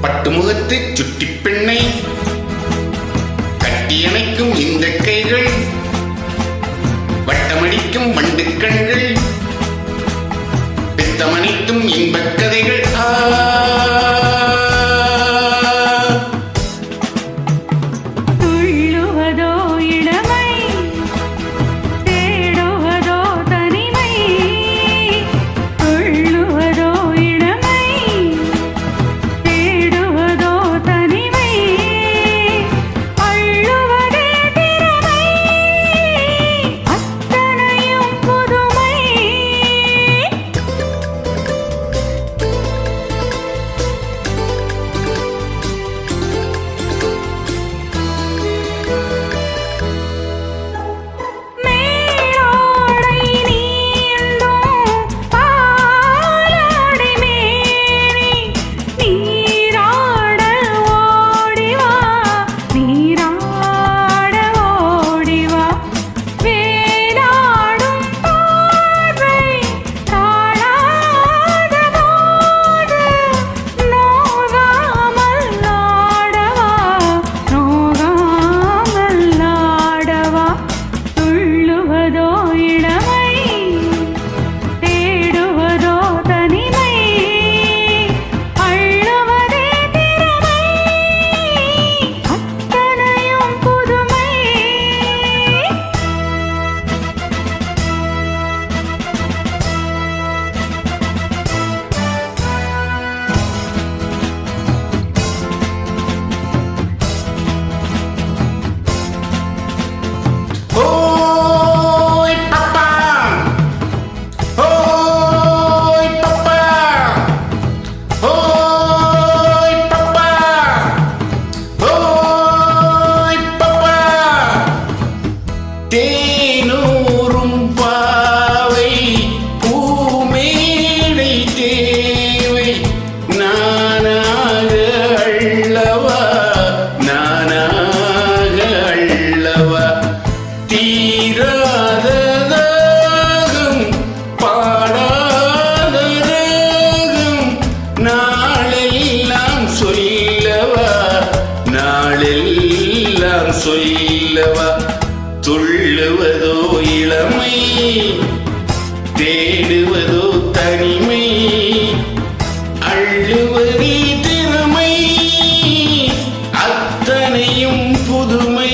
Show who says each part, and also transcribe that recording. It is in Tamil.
Speaker 1: பட்டு முகத்து சுட்டி பெண்ணை கட்டியணைக்கும் இந்த கைகள் வட்டமடிக்கும் வண்டு கண்கள் பித்தமணித்தும் இன்பக் கதைகள். ஆ தேனூரும் பாவை பூமேடை தேவை. நானாக அள்ளவா நானாக அள்ளவா தீராததாகும் பாடாததாகும். நாளெல்லாம் சொல்லவா? நாளெல்லாம் சொல்லவா? தேடுவதோ இளமை தேடுவதோ தனிமை அள்ளுவதே திறமை அத்தனையும் புதுமை.